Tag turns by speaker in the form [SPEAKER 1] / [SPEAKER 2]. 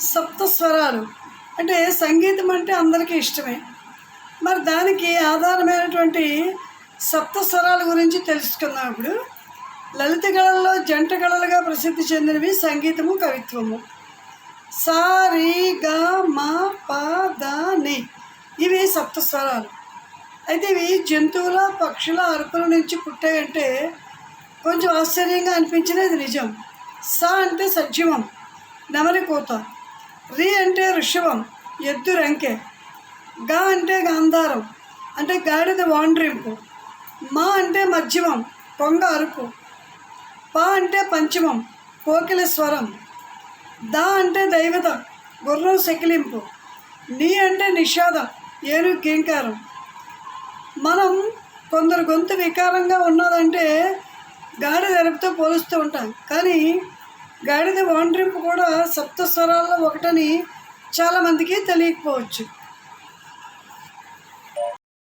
[SPEAKER 1] సప్త స్వరాలు అంటే సంగీతం అంటే అందరికీ ఇష్టమే. మరి దానికి ఆధారమైనటువంటి సప్త స్వరాల గురించి తెలుసుకుందాం ఇప్పుడు. లలిత కళల్లో జంట కళలుగా ప్రసిద్ధి చెందినవి సంగీతము కవిత్వము. సా రి గ మా ప ద ని ఇవి సప్త స్వరాలు అయితే ఇవి జంతువుల పక్షుల అరుపుల నుంచి పుట్టాయంటే కొంచెం ఆశ్చర్యంగా అనిపించినది నిజం. స అంటే సజీవం నెమలి కోత. రి అంటే ఋషభం ఎద్దు రంకె. గా అంటే గాంధారం అంటే గాడిద వాండ్రింపు. మా అంటే మధ్యమం కొంగ అరుపు. పా అంటే పంచమం కోకిల స్వరం. దా అంటే దైవత గుర్రం సెకిలింపు నీ అంటే నిషాదం ఏను గీంకారం. మనం కొందరు గొంతు వికారంగా ఉన్నదంటే గాడి ఎరుపుతో పోలుస్తూ ఉంటాం. కానీ గాడిద వాండ్రింపు కూడా సప్త స్వరాల్లో ఒకటని చాలామందికి తెలియకపోవచ్చు.